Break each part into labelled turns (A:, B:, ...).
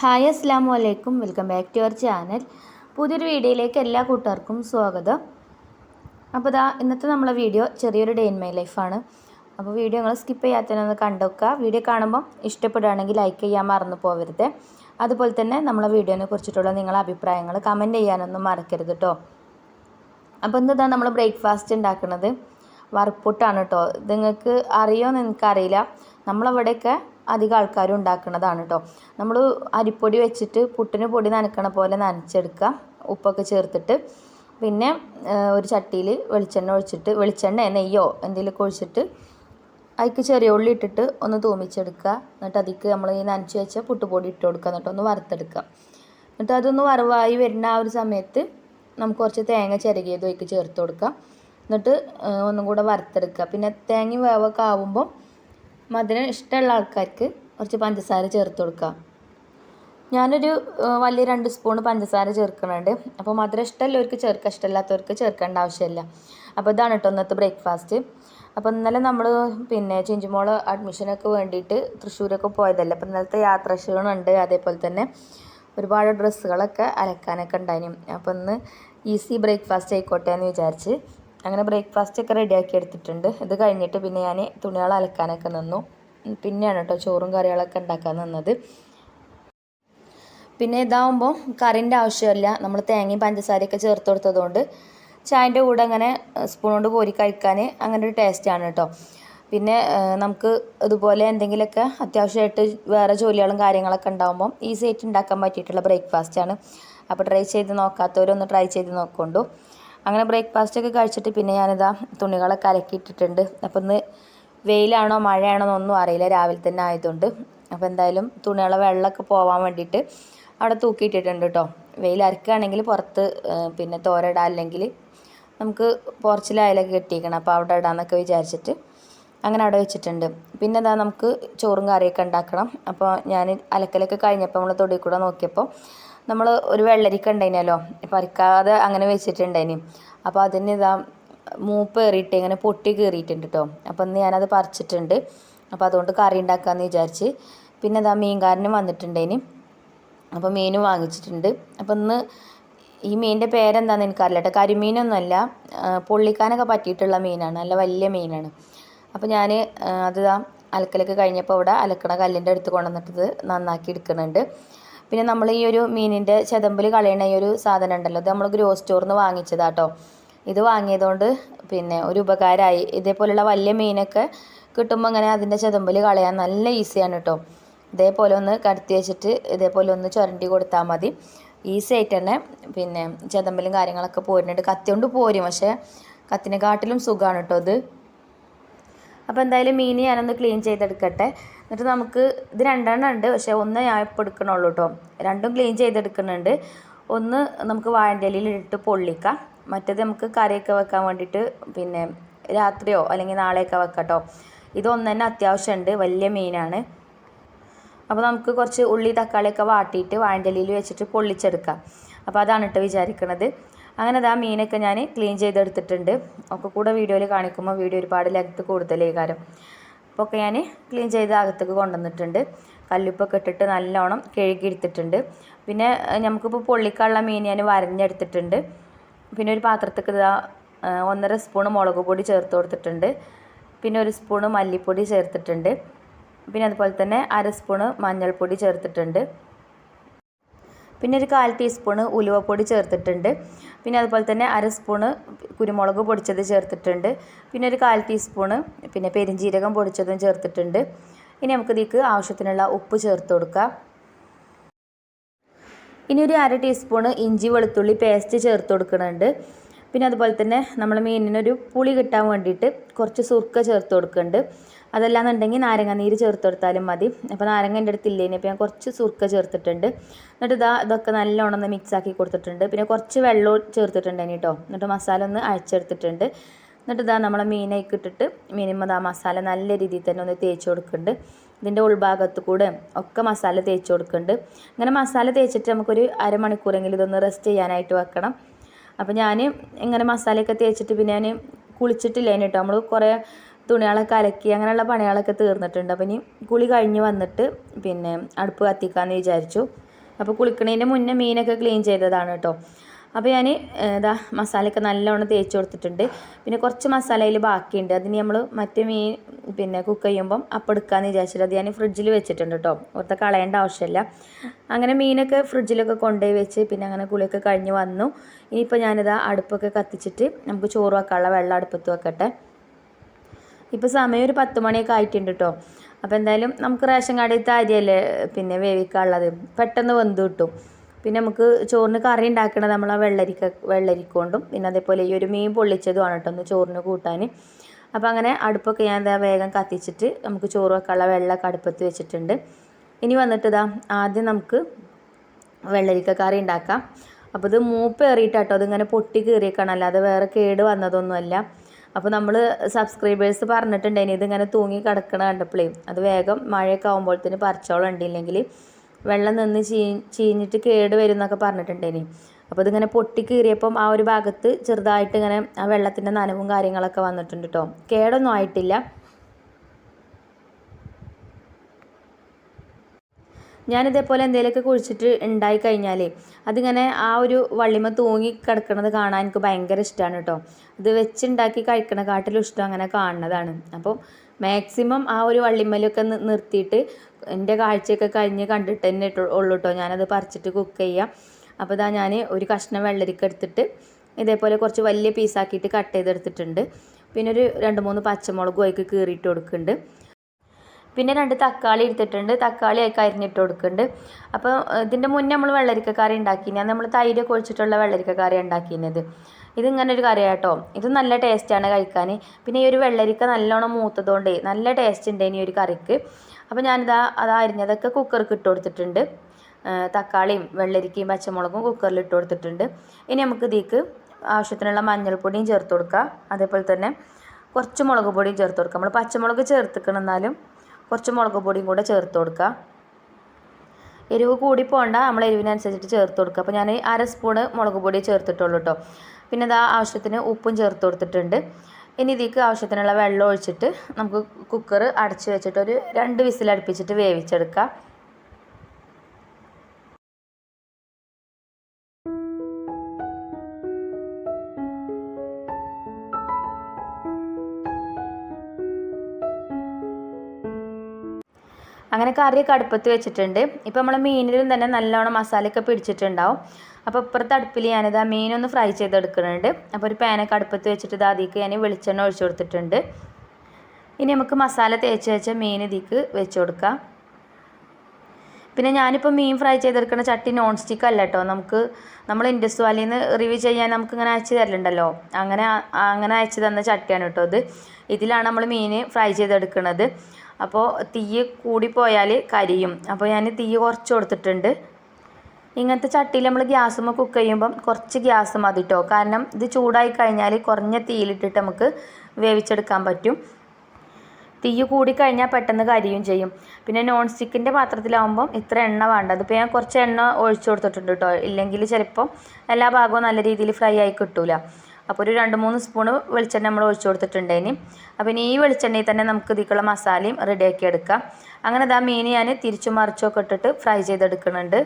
A: Hi അസ്സാം വലൈക്കും welcome back to your channel. പുതിയൊരു വീഡിയോയിലേക്ക് എല്ലാ കൂട്ടുകാർക്കും സ്വാഗതം. അപ്പോൾ ഇതാ ഇന്നത്തെ നമ്മളെ വീഡിയോ ചെറിയൊരു ഡേ ഇൻ മൈ ലൈഫാണ് അപ്പോൾ വീഡിയോ നിങ്ങൾ സ്കിപ്പ് ചെയ്യാത്തതിനൊന്ന് കണ്ടുവെക്കുക വീഡിയോ കാണുമ്പോൾ ഇഷ്ടപ്പെടുകയാണെങ്കിൽ ലൈക്ക് ചെയ്യാൻ മറന്നു പോകരുത് അതുപോലെ തന്നെ നമ്മളെ വീഡിയോനെ കുറിച്ചിട്ടുള്ള നിങ്ങളെ അഭിപ്രായങ്ങൾ കമന്റ് ചെയ്യാനൊന്നും മറക്കരുത് കേട്ടോ അപ്പോൾ ഇന്നിതാ നമ്മൾ ബ്രേക്ക്ഫാസ്റ്റ് ഉണ്ടാക്കുന്നത് വറുപ്പുട്ടാണ് കേട്ടോ ഇത് നിങ്ങൾക്ക് അറിയുമോ എന്ന് എനിക്കറിയില്ല. നമ്മളവിടെയൊക്കെ അധികം ആൾക്കാരും ഉണ്ടാക്കുന്നതാണ് കേട്ടോ നമ്മൾ അരിപ്പൊടി വെച്ചിട്ട് പുട്ടിന് പൊടി നനക്കണ പോലെ നനച്ചെടുക്കുക. ഉപ്പൊക്കെ ചേർത്തിട്ട്. പിന്നെ ഒരു ചട്ടിയിൽ വെളിച്ചെണ്ണ ഒഴിച്ചിട്ട് വെളിച്ചെണ്ണ നെയ്യോ എന്തെങ്കിലുമൊക്കെ ഒഴിച്ചിട്ട് അതിക്ക് ചെറിയ ഉള്ളി ഇട്ടിട്ട് ഒന്ന് തൂമിച്ചെടുക്കുക. എന്നിട്ട് അതിക്ക് നമ്മൾ ഈ നനച്ച് വെച്ച പുട്ടുപൊടി ഇട്ട് കൊടുക്കുക. എന്നിട്ട് ഒന്ന് വറുത്തെടുക്കുക. എന്നിട്ട് അതൊന്ന് വറവായി വരുന്ന ആ ഒരു സമയത്ത് നമുക്ക് കുറച്ച് തേങ്ങ ചിരകിയത് അതിക്ക് ചേർത്ത് കൊടുക്കാം എന്നിട്ട് ഒന്നും കൂടെ വറുത്തെടുക്കുക. പിന്നെ തേങ്ങയും വേവൊക്കെ ആവുമ്പോൾ മധുരം ഇഷ്ടമുള്ള ആൾക്കാർക്ക് കുറച്ച് പഞ്ചസാര ചേർത്ത് കൊടുക്കുക. ഞാനൊരു വലിയ രണ്ട് സ്പൂൺ പഞ്ചസാര ചേർക്കുന്നുണ്ട്. അപ്പോൾ മധുരം ഇഷ്ടമുള്ളവർക്ക് ചേർക്കുക ഇഷ്ടമില്ലാത്തവർക്ക് ചേർക്കേണ്ട ആവശ്യമില്ല. അപ്പോൾ ഇതാണ് കേട്ടോ ഇന്നത്തെ ബ്രേക്ക്ഫാസ്റ്റ്. അപ്പോൾ ഇന്നലെ നമ്മൾ പിന്നെ ചിഞ്ചുമോൾ അഡ്മിഷനൊക്കെ വേണ്ടിയിട്ട് തൃശ്ശൂരൊക്കെ പോയതല്ലേ. അപ്പോൾ ഇന്നലത്തെ യാത്ര ക്ഷീണമുണ്ട് അതേപോലെ തന്നെ ഒരുപാട് ഡ്രസ്സുകളൊക്കെ അലക്കാനൊക്കെ ഉണ്ടായിരുന്നു അപ്പോൾ ഇന്ന് ഈസി ബ്രേക്ക്ഫാസ്റ്റ് ആയിക്കോട്ടെ എന്ന് വിചാരിച്ച് അങ്ങനെ ബ്രേക്ക്ഫാസ്റ്റ് ഒക്കെ റെഡിയാക്കി എടുത്തിട്ടുണ്ട്. ഇത് കഴിഞ്ഞിട്ട് പിന്നെ ഞാൻ തുണികൾ അലക്കാനൊക്കെ നിന്നു. പിന്നെയാണ് കേട്ടോ ചോറും കറികളൊക്കെ ഉണ്ടാക്കാൻ നിന്നത്. പിന്നെ ഇതാവുമ്പോൾ കറിന്റെ ആവശ്യമില്ല. നമ്മൾ തേങ്ങയും പഞ്ചസാരയൊക്കെ ചേർത്ത് കൊടുത്തതുകൊണ്ട് ചായന്റെ കൂടെ അങ്ങനെ സ്പൂൺ കൊണ്ട് കോരി കഴിക്കാൻ അങ്ങനെ ഒരു ടേസ്റ്റാണ് കേട്ടോ പിന്നെ നമുക്ക് ഇതുപോലെ എന്തെങ്കിലുമൊക്കെ അത്യാവശ്യമായിട്ട് വേറെ ജോലികളും കാര്യങ്ങളൊക്കെ ഉണ്ടാകുമ്പം ഈസി ആയിട്ട് ഉണ്ടാക്കാൻ പറ്റിയിട്ടുള്ള ബ്രേക്ക്ഫാസ്റ്റാണ് അപ്പോൾ ട്രൈ ചെയ്ത് നോക്കാത്തവരൊന്ന് ട്രൈ ചെയ്ത് നോക്കൊണ്ടു. അങ്ങനെ ബ്രേക്ക്ഫാസ്റ്റ് ഒക്കെ കഴിച്ചിട്ട് പിന്നെ ഞാനിതാ തുണികളൊക്കെ അലക്കിയിട്ടിട്ടുണ്ട് അപ്പോൾ ഇന്ന് വെയിലാണോ മഴയാണോ എന്നൊന്നും അറിയില്ല. രാവിലെ തന്നെ ആയതുകൊണ്ട്. അപ്പോൾ എന്തായാലും തുണികളെ വെള്ളമൊക്കെ പോകാൻ വേണ്ടിയിട്ട് അവിടെ തൂക്കിയിട്ടിട്ടുണ്ട് കേട്ടോ വെയിൽ അരക്കുകയാണെങ്കിൽ പുറത്ത് പിന്നെ തോരയിടാം അല്ലെങ്കിൽ നമുക്ക് പോർച്ചിലായാലൊക്കെ കെട്ടിയിരിക്കണം അപ്പോൾ അവിടെ ഇടാമെന്നൊക്കെ വിചാരിച്ചിട്ട് അങ്ങനെ അവിടെ വെച്ചിട്ടുണ്ട്. പിന്നെ എന്താ നമുക്ക് ചോറും കറിയൊക്കെ ഉണ്ടാക്കണം. അപ്പോൾ ഞാൻ അലക്കലൊക്കെ കഴിഞ്ഞപ്പോൾ നമ്മൾ തൊടി കൂടെ നോക്കിയപ്പോൾ നമ്മൾ ഒരു വെള്ളരിക്ക ഉണ്ടായിനല്ലോ പറിക്കാതെ അങ്ങനെ വെച്ചിട്ടുണ്ടായിനി. അപ്പോൾ അതിന് ഇതാ മൂപ്പ് കയറിയിട്ട് ഇങ്ങനെ പൊട്ടി കയറിയിട്ടുണ്ട് കേട്ടോ അപ്പോൾ ഇന്ന് ഞാനത് പറിച്ചിട്ടുണ്ട്. അപ്പോൾ അതുകൊണ്ട് കറി ഉണ്ടാക്കാമെന്ന് വിചാരിച്ച് പിന്നെ ഇതാ മീൻകാരനും വന്നിട്ടുണ്ടേന് അപ്പോൾ മീനും വാങ്ങിച്ചിട്ടുണ്ട്. അപ്പോൾ ഇന്ന് ഈ മീനിന്റെ പേരെന്താണെന്ന് എനിക്കറിയില്ല കേട്ടോ കരിമീനൊന്നുമല്ല പൊള്ളിക്കാനൊക്കെ പറ്റിയിട്ടുള്ള മീനാണ്. നല്ല വലിയ മീനാണ്. അപ്പോൾ ഞാൻ അത് അലക്കലൊക്കെ കഴിഞ്ഞപ്പോൾ അവിടെ അലക്കണ കല്ലിന്റെ അടുത്ത് കൊണ്ടുവന്നിട്ട് നന്നാക്കി എടുക്കുന്നുണ്ട്. പിന്നെ നമ്മൾ ഈ ഒരു മീനിന്റെ ചെതമ്പിൽ കളയണ ഈ ഒരു സാധനം ഉണ്ടല്ലോ ഇത് നമ്മൾ ഗ്രോ സ്റ്റോറിൽ നിന്ന് വാങ്ങിച്ചതാട്ടോ. ഇത് വാങ്ങിയതുകൊണ്ട് പിന്നെ ഒരു ഉപകാരമായി ഇതേപോലെയുള്ള വലിയ മീനൊക്കെ കിട്ടുമ്പോൾ ഇങ്ങനെ അതിന്റെ ചെതമ്പിൽ കളയാൻ നല്ല ഈസിയാണ് കേട്ടോ ഇതേപോലെ ഒന്ന് കടത്തി വെച്ചിട്ട് ഇതേപോലെ ഒന്ന് ചുരണ്ടി കൊടുത്താൽ മതി. ഈസി ആയിട്ട് തന്നെ പിന്നെ ചെതമ്പലും കാര്യങ്ങളൊക്കെ പോരുന്നുണ്ട്. കത്തി കൊണ്ട് പോരും പക്ഷേ കത്തിനെക്കാട്ടിലും സുഖമാണ് കേട്ടോ ഇത്. അപ്പോൾ എന്തായാലും മീൻ ഞാനൊന്ന് ക്ലീൻ ചെയ്തെടുക്കട്ടെ. എന്നിട്ട് നമുക്ക് ഇത് രണ്ടെണ്ണം ഉണ്ട്. പക്ഷേ ഒന്ന് ഞാൻ ഇപ്പോൾ എടുക്കണുള്ളൂ കേട്ടോ രണ്ടും ക്ലീൻ ചെയ്തെടുക്കുന്നുണ്ട്. ഒന്ന് നമുക്ക് വാഴന്റെലിയിൽ ഇട്ട് പൊള്ളിക്കാം. മറ്റേത് നമുക്ക് കറിയൊക്കെ വെക്കാൻ വേണ്ടിയിട്ട് പിന്നെ രാത്രിയോ അല്ലെങ്കിൽ നാളെയൊക്കെ വെക്കട്ടോ. ഇത് ഇതൊന്ന് തന്നെ അത്യാവശ്യമുണ്ട്. വലിയ മീനാണ്. അപ്പോൾ നമുക്ക് കുറച്ച് ഉള്ളി തക്കാളിയൊക്കെ വാട്ടിയിട്ട് വാഴന്റെലിയിൽ വെച്ചിട്ട് പൊള്ളിച്ചെടുക്കാം. അപ്പോൾ അതാണ് കേട്ടോ വിചാരിക്കുന്നത് അങ്ങനെ ആ മീനൊക്കെ ഞാൻ ക്ലീൻ ചെയ്തെടുത്തിട്ടുണ്ട്. ഒക്കെ കൂടെ വീഡിയോയിൽ കാണിക്കുമ്പോൾ വീഡിയോ ഒരുപാട് ലെഗ്ത്ത് കൂടുതലേ കാരം. അപ്പോൾ ഒക്കെ ഞാൻ ക്ലീൻ ചെയ്ത് അകത്തേക്ക് കൊണ്ടുവന്നിട്ടുണ്ട്. കല്ലുപ്പൊക്കെ ഇട്ടിട്ട് നല്ലോണം കഴുകിയെടുത്തിട്ടുണ്ട് പിന്നെ നമുക്കിപ്പോൾ പൊള്ളിക്കാനുള്ള മീൻ ഞാൻ വരഞ്ഞെടുത്തിട്ടുണ്ട്. പിന്നെ ഒരു പാത്രത്തേക്ക് ഇതാ ഒന്നര സ്പൂണ് മുളക് പൊടി ചേർത്ത് കൊടുത്തിട്ടുണ്ട്. പിന്നെ ഒരു സ്പൂണ് മല്ലിപ്പൊടി ചേർത്തിട്ടുണ്ട്. പിന്നെ അതുപോലെ തന്നെ അര സ്പൂണ് മഞ്ഞൾപ്പൊടി ചേർത്തിട്ടുണ്ട്. പിന്നെ ഒരു കാൽ ടീസ്പൂണ് ഉലുവപ്പൊടി ചേർത്തിട്ടുണ്ട്. പിന്നെ അതുപോലെ തന്നെ അര സ്പൂണ് കുരുമുളക് പൊടിച്ചത് ചേർത്തിട്ടുണ്ട്. പിന്നെ ഒരു കാൽ ടീസ്പൂണ് പിന്നെ പെരിഞ്ജീരകം പൊടിച്ചതും ചേർത്തിട്ടുണ്ട്. ഇനി നമുക്ക് ഇതിലേക്ക് ആവശ്യത്തിനുള്ള ഉപ്പ് ചേർത്ത് കൊടുക്കാം. ഇനി ഒരു അര ടീസ്പൂണ് ഇഞ്ചി വെളുത്തുള്ളി പേസ്റ്റ് ചേർത്ത് കൊടുക്കുന്നുണ്ട്. പിന്നെ അതുപോലെ തന്നെ നമ്മൾ മീനിനൊരു പുളി കിട്ടാൻ വേണ്ടിയിട്ട് കുറച്ച് സുർക്ക ചേർത്ത് കൊടുക്കുന്നുണ്ട്. അതല്ലാന്നുണ്ടെങ്കിൽ നാരങ്ങ നീര് ചേർത്ത് കൊടുത്താലും മതി. അപ്പോൾ നാരങ്ങ എന്റെ അടുത്ത് ഇല്ലേനി അപ്പോൾ ഞാൻ കുറച്ച് സുർക്ക ചേർത്തിട്ടുണ്ട്. എന്നിട്ട് ഇതാ ഇതൊക്കെ നല്ലോണം ഒന്ന് മിക്സ് ആക്കി കൊടുത്തിട്ടുണ്ട്. പിന്നെ കുറച്ച് വെള്ളവും ചേർത്തിട്ടുണ്ട് കേട്ടോ എന്നിട്ട് മസാല ഒന്ന് അഴിച്ചെടുത്തിട്ടുണ്ട് എന്നിട്ട് ഇതാ നമ്മളെ മീനൊക്കെ ഇട്ടിട്ട് മീനുമ്പോൾ ആ മസാല നല്ല രീതിയിൽ തന്നെ ഒന്ന് തേച്ച് കൊടുക്കുന്നുണ്ട്. ഇതിന്റെ ഉൾഭാഗത്ത് കൂടെ ഒക്കെ മസാല തേച്ച് കൊടുക്കുന്നുണ്ട്. അങ്ങനെ മസാല തേച്ചിട്ട് നമുക്കൊരു അരമണിക്കൂറെങ്കിലും ഇതൊന്ന് റെസ്റ്റ് ചെയ്യാനായിട്ട് വെക്കണം. അപ്പോൾ ഞാൻ ഇങ്ങനെ മസാലയൊക്കെ തേച്ചിട്ട് പിന്നെ ഞാൻ കുളിച്ചിട്ടില്ല കേട്ടോ നമ്മൾ കുറേ തുണികളൊക്കെ അലക്കി അങ്ങനെയുള്ള പണികളൊക്കെ തീർന്നിട്ടുണ്ട്. അപ്പം ഇനി കുളി കഴിഞ്ഞ് വന്നിട്ട് പിന്നെ അടുപ്പ് കത്തിക്കാമെന്ന് വിചാരിച്ചു. അപ്പോൾ കുളിക്കണതിന്റെ മുന്നേ മീനൊക്കെ ക്ലീൻ ചെയ്തതാണ് കേട്ടോ അപ്പോൾ ഞാൻ ഇതാ മസാലയൊക്കെ നല്ലോണം തേച്ച് കൊടുത്തിട്ടുണ്ട്. പിന്നെ കുറച്ച് മസാല അതിൽ ബാക്കിയുണ്ട്. അതിന് നമ്മൾ മറ്റേ മീൻ പിന്നെ കുക്ക് ചെയ്യുമ്പം അപ്പം എടുക്കാമെന്ന് വിചാരിച്ചിട്ട് അത് ഞാൻ ഫ്രിഡ്ജിൽ വെച്ചിട്ടുണ്ട് കേട്ടോ ഓർത്ത കളയേണ്ട ആവശ്യമില്ല അങ്ങനെ മീനൊക്കെ ഫ്രിഡ്ജിലൊക്കെ കൊണ്ടുപോയി വെച്ച് പിന്നെ അങ്ങനെ കുളിയൊക്കെ കഴിഞ്ഞ് വന്നു. ഇനിയിപ്പോൾ ഞാനിതാ അടുപ്പൊക്കെ കത്തിച്ചിട്ട് നമുക്ക് ചോറ് വെക്കാനുള്ള വെള്ളം അടുപ്പത്ത് വെക്കട്ടെ. ഇപ്പോൾ സമയം ഒരു പത്ത് മണിയൊക്കെ ആയിട്ടുണ്ട് കേട്ടോ അപ്പോൾ എന്തായാലും നമുക്ക് റേഷൻ കടയിലത്തെ അരിയല്ലേ പിന്നെ വേവിക്കാനുള്ളത്. പെട്ടെന്ന് വെന്ത് കിട്ടും. പിന്നെ നമുക്ക് ചോറിന് കറി ഉണ്ടാക്കണത് നമ്മൾ ആ വെള്ളരിക്ക വെള്ളരിക്ക കൊണ്ടും പിന്നെ അതേപോലെ ഈ ഒരു മീൻ പൊള്ളിച്ചതുമാണ് കേട്ടോ ഒന്ന് ചോറിന് കൂട്ടാൻ അപ്പോൾ അങ്ങനെ അടുപ്പൊക്കെ ഞാൻ എന്താ വേഗം കത്തിച്ചിട്ട് നമുക്ക് ചോറ് വെക്കാനുള്ള വെള്ളമൊക്കെ അടുപ്പത്ത് വെച്ചിട്ടുണ്ട്. ഇനി വന്നിട്ട് ഇതാ ആദ്യം നമുക്ക് വെള്ളരിക്ക കറി ഉണ്ടാക്കാം. അപ്പോൾ ഇത് മൂപ്പ് ഏറിയിട്ടാട്ടോ അതിങ്ങനെ പൊട്ടി കീറിയേക്കാണ്. അല്ലാതെ വേറെ കേട് വന്നതൊന്നുമല്ല. അപ്പോൾ നമ്മൾ സബ്സ്ക്രൈബേഴ്സ് പറഞ്ഞിട്ടുണ്ടായിനി ഇതിങ്ങനെ തൂങ്ങി കിടക്കണ കണ്ടപ്പോഴേ അത് വേഗം മഴയൊക്കെ ആകുമ്പോഴത്തേന് പറിച്ചോളം ഉണ്ടില്ലെങ്കിൽ വെള്ളം നിന്ന് ചീ ചീഞ്ഞിട്ട് കേട് വരും എന്നൊക്കെ പറഞ്ഞിട്ടുണ്ടായിനി. അപ്പോൾ ഇതിങ്ങനെ പൊട്ടി കീറിയപ്പം ആ ഒരു ഭാഗത്ത് ചെറുതായിട്ട് ഇങ്ങനെ ആ വെള്ളത്തിന്റെ നനവും കാര്യങ്ങളൊക്കെ വന്നിട്ടുണ്ട് കേട്ടോ കേടൊന്നും ആയിട്ടില്ല. ഞാനിതേപോലെ എന്തെങ്കിലുമൊക്കെ കുഴിച്ചിട്ട് ഉണ്ടായി കഴിഞ്ഞാൽ അതിങ്ങനെ ആ ഒരു വള്ളിമ തൂങ്ങി കിടക്കുന്നത് കാണാൻ എനിക്ക് ഭയങ്കര ഇഷ്ടമാണ് കേട്ടോ ഇത് വെച്ചുണ്ടാക്കി കഴിക്കണ കാട്ടിലും ഇഷ്ടം അങ്ങനെ കാണുന്നതാണ്. അപ്പോൾ മാക്സിമം ആ ഒരു വള്ളിമലൊക്കെ നിർത്തിയിട്ട് എന്റെ കാഴ്ചയൊക്കെ കഴിഞ്ഞ് കണ്ടിട്ട് തന്നെ ഉള്ളൂ കേട്ടോ ഞാനത് പറിച്ചിട്ട് കുക്ക് ചെയ്യാം. അപ്പോൾ ഇതാ ഞാൻ ഒരു കഷ്ണം വെള്ളരിക്ക എടുത്തിട്ട് ഇതേപോലെ കുറച്ച് വലിയ പീസാക്കിയിട്ട് കട്ട് ചെയ്തെടുത്തിട്ടുണ്ട്. പിന്നെ ഒരു രണ്ട് മൂന്ന് പച്ചമുളകും അതിക്ക് കീറിയിട്ട് കൊടുക്കുന്നുണ്ട്. പിന്നെ രണ്ട് തക്കാളി എടുത്തിട്ടുണ്ട്. തക്കാളി ഒക്കെ അരിഞ്ഞിട്ട് കൊടുക്കുന്നുണ്ട് അപ്പോൾ ഇതിന്റെ മുന്നേ നമ്മൾ വെള്ളരിക്ക കറി ഉണ്ടാക്കിയത് നമ്മൾ തൈര് ഒഴിച്ചിട്ടുള്ള വെള്ളരിക്ക കറി ഉണ്ടാക്കിയത് ഇതിങ്ങനെ ഒരു കറി കേട്ടോ ഇത് നല്ല ടേസ്റ്റാണ് കഴിക്കാൻ പിന്നെ ഈ ഒരു വെള്ളരിക്ക നല്ലോണം മൂത്തതുകൊണ്ട് നല്ല ടേസ്റ്റ് ഉണ്ട് ഇനി ഒരു കറിക്ക്. അപ്പോൾ ഞാനിതാ അത് അരിഞ്ഞതൊക്കെ കുക്കർക്ക് ഇട്ട് കൊടുത്തിട്ടുണ്ട്. തക്കാളിയും വെള്ളരിക്കയും പച്ചമുളകും കുക്കറിൽ ഇട്ട് കൊടുത്തിട്ടുണ്ട്. ഇനി നമുക്ക് ഇതിക്ക് ആവശ്യത്തിനുള്ള മഞ്ഞൾപ്പൊടിയും ചേർത്ത് കൊടുക്കുക അതേപോലെ തന്നെ കുറച്ച് മുളക് പൊടിയും ചേർത്ത് കൊടുക്കുക നമ്മൾ പച്ചമുളക് ചേർത്തിക്കണം എന്നാലും കുറച്ച് മുളക് പൊടിയും കൂടെ ചേർത്ത് കൊടുക്കുക. എരിവ് കൂടി പോകണ്ട നമ്മൾ എരിവിനനുസരിച്ചിട്ട് ചേർത്ത് കൊടുക്കുക. അപ്പോൾ ഞാൻ അര സ്പൂണ് മുളക് പൊടി ചേർത്തിട്ടുള്ളൂ കേട്ടോ. പിന്നെ ഇതാ ആവശ്യത്തിന് ഉപ്പും ചേർത്ത് കൊടുത്തിട്ടുണ്ട്. ഇനി ഇതിലേക്ക് ആവശ്യത്തിനുള്ള വെള്ളം ഒഴിച്ചിട്ട് നമുക്ക് കുക്കർ അടച്ച് വെച്ചിട്ട് ഒരു രണ്ട് വിസിൽ അടുപ്പിച്ചിട്ട് വേവിച്ചെടുക്കാം കറിയൊക്കെ അടുപ്പത്ത് വെച്ചിട്ടുണ്ട്. ഇപ്പോൾ നമ്മൾ മീനിലും തന്നെ നല്ലോണം മസാലയൊക്കെ പിടിച്ചിട്ടുണ്ടാവും. അപ്പോൾ ഇപ്പുറത്തെ അടുപ്പിൽ ഞാനിത് ആ മീനൊന്ന് ഫ്രൈ ചെയ്തെടുക്കുന്നുണ്ട്. അപ്പോൾ ഒരു പാനൊക്കെ അടുപ്പത്ത് വെച്ചിട്ട് ഇത് അതിലേക്ക് ഞാൻ വെളിച്ചെണ്ണ ഒഴിച്ചു കൊടുത്തിട്ടുണ്ട്. ഇനി നമുക്ക് മസാല തേച്ച് വെച്ച മീൻ ഇതിക്ക് വെച്ച് കൊടുക്കാം. പിന്നെ ഞാനിപ്പോൾ മീൻ ഫ്രൈ ചെയ്തെടുക്കുന്ന ചട്ടി നോൺ സ്റ്റിക്ക് അല്ല കേട്ടോ നമുക്ക് നമ്മൾ ഇൻഡസ് വാലിയിൽ നിന്ന് റിവ്യൂ ചെയ്യാൻ നമുക്ക് ഇങ്ങനെ അയച്ചു തരലുണ്ടല്ലോ. അങ്ങനെ അങ്ങനെ അയച്ചു തന്ന ചട്ടിയാണ് കേട്ടോ ഇത്. ഇതിലാണ് നമ്മൾ മീൻ ഫ്രൈ ചെയ്തെടുക്കുന്നത്. അപ്പോൾ തീ കൂടിപ്പോയാൽ കരിയും. അപ്പോൾ ഞാൻ തീ കുറച്ച് കൊടുത്തിട്ടുണ്ട്. ഇങ്ങനത്തെ ചട്ടിയിൽ നമ്മൾ ഗ്യാസുമ്മ കുക്ക് ചെയ്യുമ്പം കുറച്ച് ഗ്യാസ് മതി കേട്ടോ കാരണം ഇത് ചൂടായി കഴിഞ്ഞാൽ കുറഞ്ഞ തീയിലിട്ടിട്ട് നമുക്ക് വേവിച്ചെടുക്കാൻ പറ്റും. തീ കൂടിക്കഴിഞ്ഞാൽ പെട്ടെന്ന് കരിയും ചെയ്യും. പിന്നെ നോൺ സ്റ്റിക്കിന്റെ പാത്രത്തിലാവുമ്പം ഇത്ര എണ്ണ വേണ്ട. അതിപ്പോൾ ഞാൻ കുറച്ച് എണ്ണ ഒഴിച്ചു കൊടുത്തിട്ടുണ്ട് കേട്ടോ ഇല്ലെങ്കിൽ ചിലപ്പം എല്ലാ ഭാഗവും നല്ല രീതിയിൽ ഫ്രൈ ആയി കിട്ടൂല. അപ്പോൾ ഒരു രണ്ട് മൂന്ന് സ്പൂണ് വെളിച്ചെണ്ണ നമ്മൾ ഒഴിച്ചു കൊടുത്തിട്ടുണ്ടേന് അപ്പോൾ ഇനി ഈ വെളിച്ചെണ്ണയിൽ തന്നെ നമുക്ക് ഇതിക്കുള്ള മസാലയും റെഡിയാക്കി എടുക്കാം. അങ്ങനെ ഇതാ മീൻ ഞാൻ തിരിച്ചും മറിച്ചൊക്കെ ഇട്ടിട്ട് ഫ്രൈ ചെയ്തെടുക്കുന്നുണ്ട്.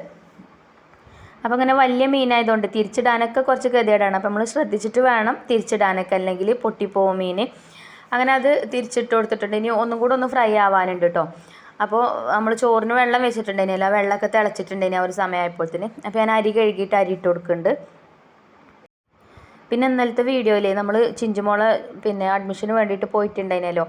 A: അപ്പോൾ അങ്ങനെ വലിയ മീനായതുകൊണ്ട് തിരിച്ചിടാനൊക്കെ കുറച്ച് ഗതികേടാണ്. അപ്പോൾ നമ്മൾ ശ്രദ്ധിച്ചിട്ട് വേണം തിരിച്ചിടാനൊക്കെ അല്ലെങ്കിൽ പൊട്ടിപ്പോവും മീൻ. അങ്ങനെ അത് തിരിച്ചിട്ട് കൊടുത്തിട്ടുണ്ട്. ഇനി ഒന്നും കൂടെ ഒന്ന് ഫ്രൈ ആവാനുണ്ട് കേട്ടോ അപ്പോൾ നമ്മൾ ചോറിന് വെള്ളം വെച്ചിട്ടുണ്ടായില്ല വെള്ളമൊക്കെ തിളച്ചിട്ടുണ്ടായിന് ആ ഒരു സമയമായപ്പോഴത്തേന്. അപ്പോൾ ഞാൻ അരി കഴുകിയിട്ട് അരി ഇട്ട് കൊടുക്കുന്നുണ്ട്. പിന്നെ ഇന്നലത്തെ വീഡിയോയിലേ നമ്മൾ ചിഞ്ചുമോളെ പിന്നെ അഡ്മിഷന് വേണ്ടിയിട്ട് പോയിട്ടുണ്ടായിരുന്നല്ലോ.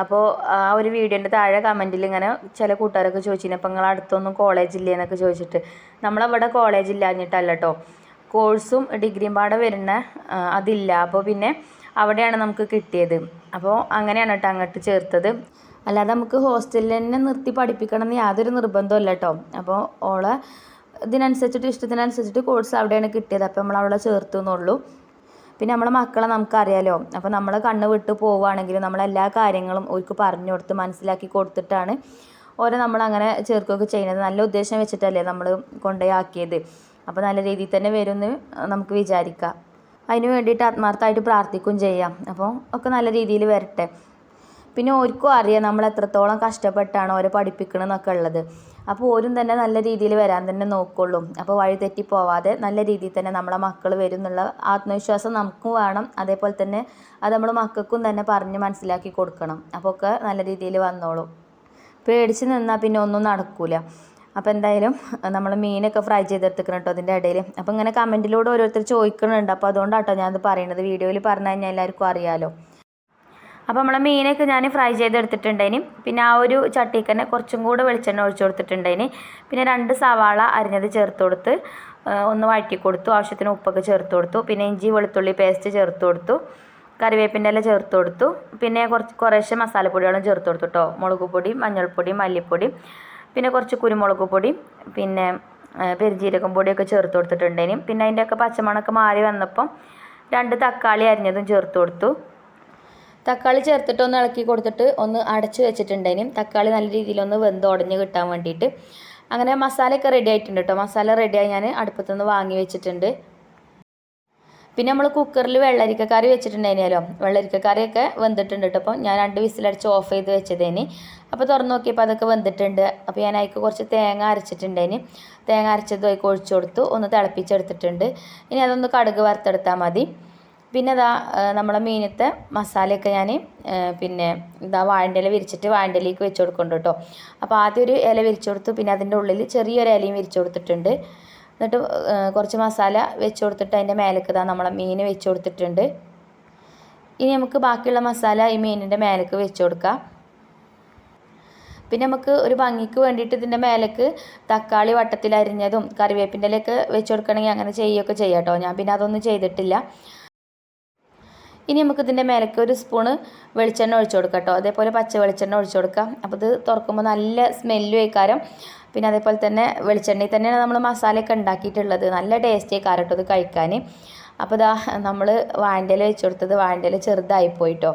A: അപ്പോൾ ആ ഒരു വീഡിയോന്റെ താഴെ കമന്റിൽ ഇങ്ങനെ ചില കൂട്ടുകാരൊക്കെ ചോദിച്ചിരുന്നു അപ്പോൾ നിങ്ങൾ അടുത്തൊന്നും കോളേജ് ഇല്ലേ? എന്നൊക്കെ ചോദിച്ചിട്ട്. നമ്മളവിടെ കോളേജ് ഇല്ലാഞ്ഞിട്ടല്ല കേട്ടോ കോഴ്സും ഡിഗ്രിയും പാടെ വരുന്ന അതില്ല. അപ്പോൾ പിന്നെ അവിടെയാണ് നമുക്ക് കിട്ടിയത്. അപ്പോൾ അങ്ങനെയാണ് കേട്ടോ അങ്ങോട്ട് ചേർത്തത്. അല്ലാതെ നമുക്ക് ഹോസ്റ്റലിൽ തന്നെ നിർത്തി പഠിപ്പിക്കണം എന്ന് യാതൊരു നിർബന്ധമല്ല കേട്ടോ അപ്പോൾ ഓളെ ഇതിനനുസരിച്ചിട്ട് ഇഷ്ടത്തിനനുസരിച്ചിട്ട് കോഴ്സ് അവിടെയാണ് കിട്ടിയത്. അപ്പോൾ നമ്മൾ അവളെ ചേർത്തു എന്നുള്ളൂ പിന്നെ നമ്മളെ മക്കളെ നമുക്കറിയാലോ. അപ്പോൾ നമ്മളെ കണ്ണ് വിട്ട് പോവുകയാണെങ്കിൽ നമ്മളെല്ലാ കാര്യങ്ങളും അവർക്ക് പറഞ്ഞു കൊടുത്ത് മനസ്സിലാക്കി കൊടുത്തിട്ടാണ് ഓരോ നമ്മളങ്ങനെ ചേർക്കുകയൊക്കെ ചെയ്യുന്നത്. നല്ല ഉദ്ദേശം വെച്ചിട്ടല്ലേ നമ്മൾ കൊണ്ടുപോയി ആക്കിയത് അപ്പോൾ നല്ല രീതിയിൽ തന്നെ വരുമെന്ന് നമുക്ക് വിചാരിക്കാം. അതിന് വേണ്ടിയിട്ട് ആത്മാർത്ഥമായിട്ട് പ്രാർത്ഥിക്കുകയും ചെയ്യാം. അപ്പോൾ ഒക്കെ നല്ല രീതിയിൽ വരട്ടെ. പിന്നെ ഓർക്കും അറിയാം നമ്മൾ എത്രത്തോളം കഷ്ടപ്പെട്ടാണ് ഓരെ പഠിപ്പിക്കണമെന്നൊക്കെ ഉള്ളത്. അപ്പോൾ ഓരും തന്നെ നല്ല രീതിയിൽ വരാൻ തന്നെ നോക്കുള്ളൂ. അപ്പോൾ വഴി തെറ്റി പോവാതെ നല്ല രീതിയിൽ തന്നെ നമ്മളെ മക്കൾ വരും എന്നുള്ള ആത്മവിശ്വാസം നമുക്കും വേണം. അതേപോലെ തന്നെ അത് നമ്മൾ മക്കൾക്കും തന്നെ പറഞ്ഞ് മനസ്സിലാക്കി കൊടുക്കണം. അപ്പോൾ ഒക്കെ നല്ല രീതിയിൽ വന്നോളും. പേടിച്ച് നിന്നാൽ പിന്നെ ഒന്നും നടക്കില്ല അപ്പോൾ എന്തായാലും നമ്മൾ മീനൊക്കെ ഫ്രൈ ചെയ്തെടുത്തിക്കണം കേട്ടോ അതിന്റെ ഇടയിൽ അപ്പോൾ ഇങ്ങനെ കമന്റിലൂടെ ഓരോരുത്തർ ചോദിക്കുന്നുണ്ട് അപ്പോൾ അതുകൊണ്ടാട്ടോ ഞാനത് പറയുന്നത് വീഡിയോയിൽ പറഞ്ഞു കഴിഞ്ഞാൽ എല്ലാവർക്കും അറിയാമല്ലോ അപ്പോൾ നമ്മളെ മീനൊക്കെ ഞാൻ ഫ്രൈ ചെയ്തെടുത്തിട്ടുണ്ടേനി പിന്നെ ആ ഒരു ചട്ടിക്ക് തന്നെ കുറച്ചും കൂടെ വെളിച്ചെണ്ണ ഒഴിച്ചു കൊടുത്തിട്ടുണ്ടേനി പിന്നെ രണ്ട് സവാള അരിഞ്ഞത് ചേർത്ത് കൊടുത്ത് ഒന്ന് വഴറ്റി കൊടുത്തു. ആവശ്യത്തിന് ഉപ്പൊക്കെ ചേർത്ത് കൊടുത്തു. പിന്നെ ഇഞ്ചി വെളുത്തുള്ളി പേസ്റ്റ് ചേർത്ത് കൊടുത്തു. കറിവേപ്പിന്റെ ഇല ചേർത്ത് കൊടുത്തു. പിന്നെ കുറച്ച് കുറേശ്ശെ മസാലപ്പൊടികളും ചേർത്ത് കൊടുത്തു കേട്ടോ മുളക് പൊടി മഞ്ഞൾപ്പൊടി മല്ലിപ്പൊടി. പിന്നെ കുറച്ച് കുരുമുളക് പൊടി പിന്നെ പെരുജീരകം പൊടിയൊക്കെ ചേർത്ത് കൊടുത്തിട്ടുണ്ടേനും പിന്നെ അതിന്റെയൊക്കെ പച്ചമണമൊക്കെ മാറി വന്നപ്പം രണ്ട് തക്കാളി അരിഞ്ഞതും ചേർത്ത് കൊടുത്തു. തക്കാളി ചേർത്തിട്ട് ഒന്ന് ഇളക്കി കൊടുത്തിട്ട് ഒന്ന് അടച്ചു വെച്ചിട്ടുണ്ടേനും തക്കാളി നല്ല രീതിയിലൊന്ന് വെന്ത് ഉടഞ്ഞ് കിട്ടാൻ വേണ്ടിയിട്ട്. അങ്ങനെ മസാലയൊക്കെ റെഡി ആയിട്ടുണ്ട് കേട്ടോ മസാല റെഡിയായി ഞാൻ അടുപ്പത്തുനിന്ന് വാങ്ങി വെച്ചിട്ടുണ്ട്. പിന്നെ നമ്മൾ കുക്കറിൽ വെള്ളരിക്കക്കറി വെച്ചിട്ടുണ്ടായിരുന്നല്ലോ. വെള്ളരിക്കക്കറിയൊക്കെ വെന്തിട്ടുണ്ട് കേട്ടോ അപ്പോൾ ഞാൻ രണ്ട് വിസിലടിച്ച് ഓഫ് ചെയ്ത് വെച്ചതേന്. അപ്പോൾ തുറന്ന് നോക്കിയപ്പോൾ അതൊക്കെ വെന്തിട്ടുണ്ട്. അപ്പോൾ ഞാൻ അതിക്ക് കുറച്ച് തേങ്ങ അരച്ചിട്ടുണ്ടേന് തേങ്ങ അരച്ചത് ഒഴിച്ചു കൊടുത്തു. ഒന്ന് തിളപ്പിച്ചെടുത്തിട്ടുണ്ട്. ഇനി അതൊന്ന് കടുക് വറുത്തെടുത്താൽ മതി. പിന്നെ ഇതാ നമ്മളെ മീനത്തെ മസാലയൊക്കെ ഞാൻ പിന്നെ ഇതാ വാഴന്റെ ഇല വിരിച്ചിട്ട് വാഴന്റെ വെച്ച് കൊടുക്കുന്നുണ്ട് കേട്ടോ. അപ്പോൾ ആദ്യം ഒരു ഇല വിരിച്ചു കൊടുത്തു പിന്നെ അതിന്റെ ഉള്ളിൽ ചെറിയൊരു ഇലയും വിരിച്ചു കൊടുത്തിട്ടുണ്ട് എന്നിട്ട് കുറച്ച് മസാല വെച്ച് കൊടുത്തിട്ട് അതിന്റെ മേലേക്ക് ഇതാ നമ്മളെ മീൻ വെച്ച് കൊടുത്തിട്ടുണ്ട് ഇനി നമുക്ക് ബാക്കിയുള്ള മസാല ഈ മീനിന്റെ മേലേക്ക് വെച്ച് കൊടുക്കാം പിന്നെ നമുക്ക് ഒരു ഭംഗിക്ക് വേണ്ടിയിട്ട് ഇതിന്റെ മേലേക്ക് തക്കാളി വട്ടത്തിൽ അരിഞ്ഞതും കറിവേപ്പിന്റെ ഇലയൊക്കെ വെച്ച് കൊടുക്കണമെങ്കിൽ അങ്ങനെ ചെയ്യുകയൊക്കെ ചെയ്യാം കേട്ടോ. ഞാൻ പിന്നെ അതൊന്നും ചെയ്തിട്ടില്ല. ഇനി നമുക്ക് ഇതിന്റെ മേലേക്ക് ഒരു സ്പൂണ് വെളിച്ചെണ്ണ ഒഴിച്ചു കൊടുക്കാം കേട്ടോ അതേപോലെ പച്ച വെളിച്ചെണ്ണ ഒഴിച്ചു കൊടുക്കാം. അപ്പോൾ ഇത് തുറക്കുമ്പോൾ നല്ല സ്മെല്ലും ആയിക്കാരം. പിന്നെ അതേപോലെ തന്നെ വെളിച്ചെണ്ണയിൽ തന്നെയാണ് നമ്മൾ മസാലയൊക്കെ ഉണ്ടാക്കിയിട്ടുള്ളത്. നല്ല ടേസ്റ്റ് ആയിക്കാരം കേട്ടോ ഇത് കഴിക്കാൻ അപ്പോൾ ഇതാ നമ്മൾ വാഴന്റെ വെച്ച് കൊടുത്തത് വാഴന്റെ ചെറുതായി പോയിട്ടോ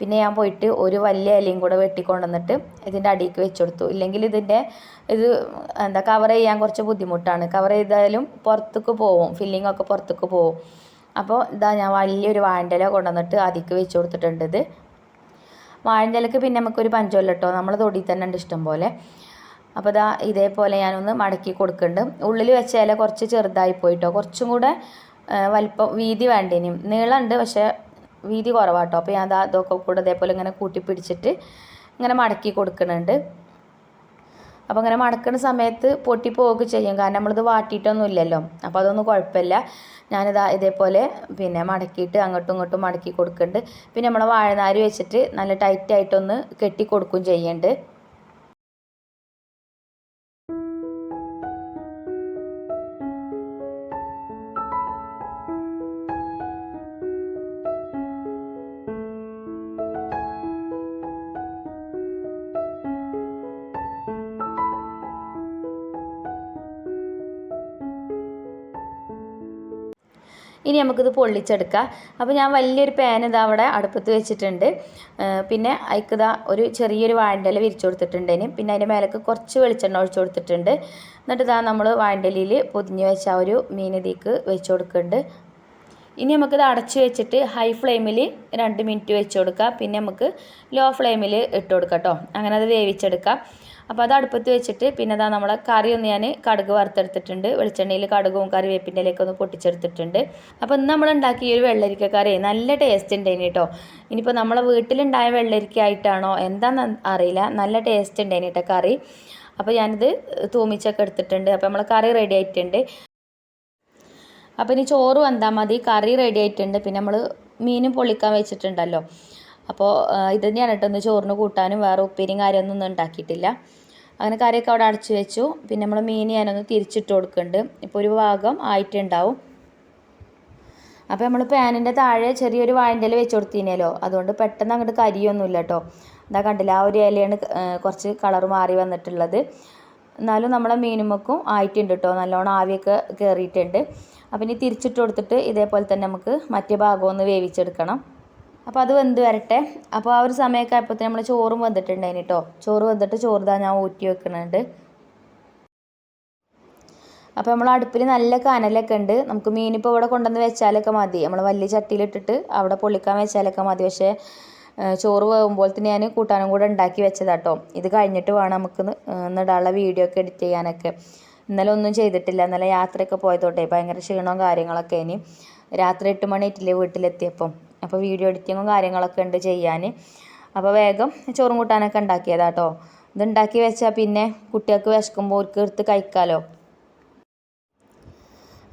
A: പിന്നെ ഞാൻ പോയിട്ട് ഒരു വലിയ ഇലയും കൂടെ വെട്ടിക്കൊണ്ടുവന്നിട്ട് ഇതിന്റെ അടിയിലേക്ക് വെച്ച് കൊടുത്തു. ഇല്ലെങ്കിൽ ഇതിന്റെ ഇത് എന്താ കവർ ചെയ്യാൻ കുറച്ച് ബുദ്ധിമുട്ടാണ്. കവർ ചെയ്താലും പുറത്തേക്ക് പോവും. ഫില്ലിങ്ങൊക്കെ പുറത്തേക്ക് പോവും. അപ്പോൾ ഇതാ ഞാൻ വലിയൊരു വാഴന്റെ കൊണ്ടുവന്നിട്ട് അതിക്ക് വെച്ച് കൊടുത്തിട്ടുണ്ട് ഇത്. പിന്നെ നമുക്കൊരു പഞ്ചമല്ല കേട്ടോ നമ്മൾ തൊടി തന്നെ ഉണ്ട് ഇഷ്ടം പോലെ. അപ്പോൾ ഇതാ ഇതേപോലെ ഞാനൊന്ന് മടക്കി കൊടുക്കുന്നുണ്ട്. ഉള്ളിൽ വെച്ച ഇല കുറച്ച് ചെറുതായി പോയിട്ടോ. കുറച്ചും കൂടെ വലിപ്പം വീതി വേണ്ടേനും. നീളമുണ്ട് പക്ഷേ വീതി കുറവാട്ടോ. അപ്പോൾ ഞാൻ അതാ ഇതൊക്കെ കൂടെ ഇതേപോലെ ഇങ്ങനെ കൂട്ടി പിടിച്ചിട്ട് ഇങ്ങനെ മടക്കി കൊടുക്കുന്നുണ്ട്. അപ്പോൾ അങ്ങനെ മടക്കുന്ന സമയത്ത് പൊട്ടിപ്പോവുക ചെയ്യും. കാരണം നമ്മളിത് വാട്ടിയിട്ടൊന്നും ഇല്ലല്ലോ അപ്പോൾ അതൊന്നും കുഴപ്പമില്ല. ഞാനിതാ ഇതേപോലെ പിന്നെ മടക്കിയിട്ട് അങ്ങോട്ടും ഇങ്ങോട്ടും മടക്കി കൊടുക്കുന്നുണ്ട്. പിന്നെ നമ്മൾ വാഴനാര് വെച്ചിട്ട് നല്ല ടൈറ്റായിട്ടൊന്ന് കെട്ടി കൊടുക്കുകയും ചെയ്യുന്നുണ്ട് ഇനി നമുക്കിത് പൊള്ളിച്ചെടുക്കാം. അപ്പോൾ ഞാൻ വലിയൊരു പാൻ ഇതാ അവിടെ അടുപ്പത്ത് വെച്ചിട്ടുണ്ട്. പിന്നെ അതിക്കിതാ ഒരു ചെറിയൊരു ഇല വിരിച്ചു കൊടുത്തിട്ടുണ്ട് ഇനി. പിന്നെ അതിന്റെ മേലേക്ക് കുറച്ച് വെളിച്ചെണ്ണ ഒഴിച്ചു കൊടുത്തിട്ടുണ്ട്. എന്നിട്ട് ഇതാ നമ്മൾ വാഴന്റെ ഇലയിൽ പൊതിഞ്ഞ് വെച്ച ഒരു മീനതിക്ക് വെച്ച് കൊടുക്കുന്നുണ്ട്. ഇനി നമുക്കിത് അടച്ച് വെച്ചിട്ട് ഹൈ ഫ്ലെയിമിൽ രണ്ട് മിനിറ്റ് വെച്ച് കൊടുക്കാം. പിന്നെ നമുക്ക് ലോ ഫ്ലെയിമിൽ ഇട്ട് കൊടുക്കാം കേട്ടോ അങ്ങനെ അത് വേവിച്ചെടുക്കാം. അപ്പോൾ അത് അടുപ്പത്ത് വെച്ചിട്ട് പിന്നെ അതാ നമ്മളെ കറി ഒന്ന് ഞാൻ കടുക് വറുത്തെടുത്തിട്ടുണ്ട്. വെളിച്ചെണ്ണയിൽ കടുകും കറിവേപ്പിന്റെ ഇലയൊക്കെ പൊട്ടിച്ചെടുത്തിട്ടുണ്ട്. അപ്പോൾ ഇന്ന് നമ്മൾ ഒരു വെള്ളരിക്ക കറി നല്ല ടേസ്റ്റ് ഉണ്ടായിന് കേട്ടോ ഇനിയിപ്പോൾ നമ്മളെ വീട്ടിലുണ്ടായ വെള്ളരിക്ക ആയിട്ടാണോ എന്താണെന്ന് അറിയില്ല. നല്ല ടേസ്റ്റ് ഉണ്ടായിന് കേട്ടോ കറി. അപ്പോൾ ഞാനിത് തൂമിച്ചൊക്കെ എടുത്തിട്ടുണ്ട്. അപ്പോൾ നമ്മളെ കറി റെഡി ആയിട്ടുണ്ട്. അപ്പോൾ ഇനി ചോറ് വന്നാൽ മതി. കറി റെഡി ആയിട്ടുണ്ട്. പിന്നെ നമ്മൾ മീനും പൊള്ളിക്കാൻ വെച്ചിട്ടുണ്ടല്ലോ. അപ്പോൾ ഇത് തന്നെയാണ് കേട്ടോ ഒന്ന് ചോറിന് കൂട്ടാനും വേറെ ഉപ്പേരിയും കാര്യമൊന്നും ഒന്നും ഉണ്ടാക്കിയിട്ടില്ല. അങ്ങനെ കറിയൊക്കെ അവിടെ അടച്ചു വെച്ചു. പിന്നെ നമ്മൾ മീൻ ഞാനൊന്ന് തിരിച്ചിട്ട് കൊടുക്കുന്നുണ്ട്. ഇപ്പോൾ ഒരു ഭാഗം ആയിട്ടുണ്ടാവും. അപ്പോൾ നമ്മൾ പാനിന്റെ താഴെ ചെറിയൊരു വാഴന്റെ ഇല വെച്ച് കൊടുത്തിനല്ലോ. അതുകൊണ്ട് പെട്ടെന്ന് അങ്ങോട്ട് കരിയൊന്നുമില്ല കേട്ടോ എന്താ കണ്ടില്ല ആ ഒരു ഇലയാണ് കുറച്ച് കളർ മാറി വന്നിട്ടുള്ളത്. എന്നാലും നമ്മളെ മീനുമൊക്കും ആയിട്ടുണ്ട് കേട്ടോ നല്ലോണം ആവിയൊക്കെ കയറിയിട്ടുണ്ട് അപ്പം ഇനി തിരിച്ചിട്ട് കൊടുത്തിട്ട് ഇതേപോലെ തന്നെ നമുക്ക് മറ്റേ ഭാഗം ഒന്ന് വേവിച്ചെടുക്കണം. അപ്പോൾ അത് വെന്ത് വരട്ടെ. അപ്പോൾ ആ ഒരു സമയമൊക്കെ ആയപ്പോഴത്തേന് നമ്മൾ ചോറും വെന്തിട്ടുണ്ടായിന് കേട്ടോ ചോറ് വെന്തിട്ട് ചോറ് താ ഞാൻ ഊറ്റി വെക്കുന്നുണ്ട് അപ്പോൾ നമ്മൾ അടുപ്പിൽ നല്ല കനലൊക്കെ ഉണ്ട്. നമുക്ക് മീനിപ്പോൾ ഇവിടെ കൊണ്ടുവന്ന് വെച്ചാലൊക്കെ മതി. നമ്മൾ വലിയ ചട്ടിയിലിട്ടിട്ട് അവിടെ പൊള്ളിക്കാൻ വെച്ചാലൊക്കെ മതി. പക്ഷേ ചോറ് വേകുമ്പോൾ തന്നെ ഞാൻ കൂട്ടാനും കൂടെ ഉണ്ടാക്കി വെച്ചതാട്ടോ ഇത് കഴിഞ്ഞിട്ട് വേണം നമുക്ക് ഇന്നിടാനുള്ള വീഡിയോ ഒക്കെ എഡിറ്റ് ചെയ്യാനൊക്കെ. ഇന്നലെ ഒന്നും ചെയ്തിട്ടില്ല. ഇന്നലെ യാത്രയൊക്കെ പോയതോട്ടെ. ഭയങ്കര ക്ഷീണവും കാര്യങ്ങളൊക്കെ ഇനി രാത്രി എട്ട് മണി വീട്ടിലെത്തിയപ്പം. അപ്പോൾ വീഡിയോ എഡിറ്റിങ്ങും കാര്യങ്ങളൊക്കെ ഉണ്ട് ചെയ്യാൻ അപ്പോൾ വേഗം ചോറും കൂട്ടാനൊക്കെ ഉണ്ടാക്കിയതാട്ടോ ഇത് ഉണ്ടാക്കി വെച്ചാൽ പിന്നെ കുട്ടികൾക്ക് വിശക്കുമ്പോൾ അവർക്ക് എടുത്ത് കഴിക്കാമല്ലോ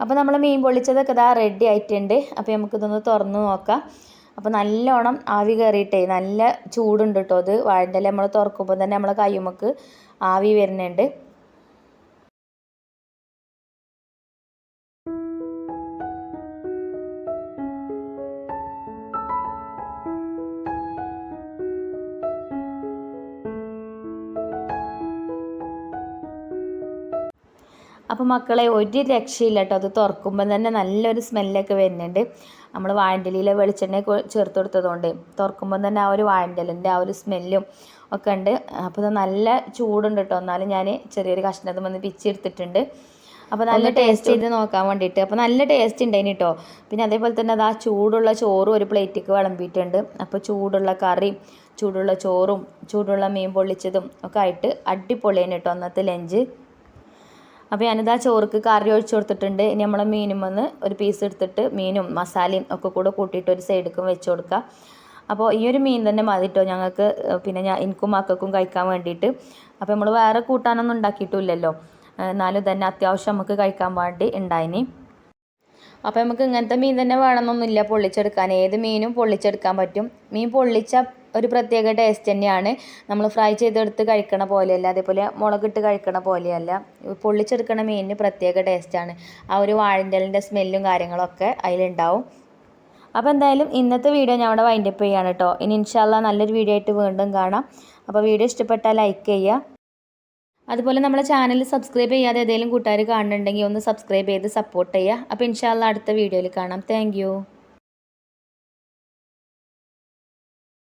A: അപ്പോൾ നമ്മൾ മീൻ പൊള്ളിച്ചതൊക്കെ ഇതാ റെഡി ആയിട്ടുണ്ട്. അപ്പോൾ നമുക്കിതൊന്ന് തുറന്ന് നോക്കാം. അപ്പോൾ നല്ലോണം ആവി കയറിയിട്ടേ നല്ല ചൂടുണ്ട് കേട്ടോ അത് വാഴന്റെ നമ്മൾ തുറക്കുമ്പോൾ തന്നെ നമ്മളെ കയ്യുമ്മക്ക് ആവി വരുന്നുണ്ട്. അപ്പോൾ മക്കളെ ഒരു രക്ഷയില്ല കേട്ടോ അത് തുറക്കുമ്പോൾ തന്നെ നല്ലൊരു സ്മെല്ലൊക്കെ വരുന്നുണ്ട്. നമ്മൾ വാഴന്റെലിയിലെ വെളിച്ചെണ്ണ ചേർത്ത് കൊടുത്തതുകൊണ്ട് തുറക്കുമ്പോൾ തന്നെ ആ ഒരു വാഴന്റെലിന്റെ ആ ഒരു സ്മെല്ലും ഒക്കെ ഉണ്ട്. അപ്പോൾ ഇത് നല്ല ചൂടുണ്ട് കേട്ടോ എന്നാലും ഞാൻ ചെറിയൊരു കഷ്ണത്തിൽ വന്ന് പിച്ചെടുത്തിട്ടുണ്ട് അപ്പോൾ നല്ല ടേസ്റ്റ് ചെയ്ത് നോക്കാൻ വേണ്ടിയിട്ട്. അപ്പോൾ നല്ല ടേസ്റ്റ് ഉണ്ടായിന് കേട്ടോ പിന്നെ അതേപോലെ തന്നെ അത് ആ ചൂടുള്ള ചോറും ഒരു പ്ലേറ്റിക്ക് വിളമ്പിയിട്ടുണ്ട്. അപ്പോൾ ചൂടുള്ള കറി ചൂടുള്ള ചോറും ചൂടുള്ള മീൻ പൊള്ളിച്ചതും ഒക്കെ ആയിട്ട് അടിപൊളിയാണ് കേട്ടോ അന്നത്തെ ലഞ്ച് അപ്പോൾ ഞാനിതാ ചോറുക്ക് കറി ഒഴിച്ച് കൊടുത്തിട്ടുണ്ട്. ഇനി നമ്മൾ മീനും വന്ന് ഒരു പീസ് എടുത്തിട്ട് മീനും മസാലയും ഒക്കെ കൂടെ കൂട്ടിയിട്ട് ഒരു സൈഡിലേക്കും വെച്ച് കൊടുക്കുക അപ്പോൾ ഈ ഒരു മീൻ തന്നെ മതിട്ടോ ഞങ്ങൾക്ക്. പിന്നെ ഞാൻ എനിക്കും മക്കൾക്കും കഴിക്കാൻ വേണ്ടിയിട്ട്. അപ്പോൾ നമ്മൾ വേറെ കൂട്ടാനൊന്നും ഉണ്ടാക്കിയിട്ടില്ലല്ലോ. എന്നാലും തന്നെ അത്യാവശ്യം നമുക്ക് കഴിക്കാൻ വേണ്ടി ഉണ്ടായിനി അപ്പോൾ നമുക്ക് ഇങ്ങനത്തെ മീൻ തന്നെ വേണമെന്നൊന്നുമില്ല പൊള്ളിച്ചെടുക്കാൻ. ഏത് മീനും പൊള്ളിച്ചെടുക്കാൻ പറ്റും. മീൻ പൊള്ളിച്ച ഒരു പ്രത്യേക ടേസ്റ്റ് തന്നെയാണ്. നമ്മൾ ഫ്രൈ ചെയ്തെടുത്ത് കഴിക്കണ പോലെയല്ല അതേപോലെ മുളകിട്ട് കഴിക്കണ പോലെയല്ല. പൊള്ളിച്ചെടുക്കണ മീനിന് പ്രത്യേക ടേസ്റ്റാണ് ആ ഒരു വാഴന്റലിന്റെ സ്മെല്ലും കാര്യങ്ങളൊക്കെ അതിലുണ്ടാവും. അപ്പോൾ എന്തായാലും ഇന്നത്തെ വീഡിയോ ഞാൻ അവിടെ വൈൻഡപ്പ് ചെയ്യാണ് കേട്ടോ ഇനി ഇൻഷാല്ല നല്ലൊരു വീഡിയോ ആയിട്ട് വീണ്ടും കാണാം. അപ്പോൾ വീഡിയോ ഇഷ്ടപ്പെട്ടാൽ ലൈക്ക് ചെയ്യുക. അതുപോലെ നമ്മളെ ചാനൽ സബ്സ്ക്രൈബ് ചെയ്യാതെ ഏതെങ്കിലും കൂട്ടുകാർ കാണുന്നുണ്ടെങ്കിൽ ഒന്ന് സബ്സ്ക്രൈബ് ചെയ്ത് സപ്പോർട്ട് ചെയ്യുക. അപ്പോൾ ഇൻഷാല്ല അടുത്ത വീഡിയോയിൽ കാണാം. താങ്ക്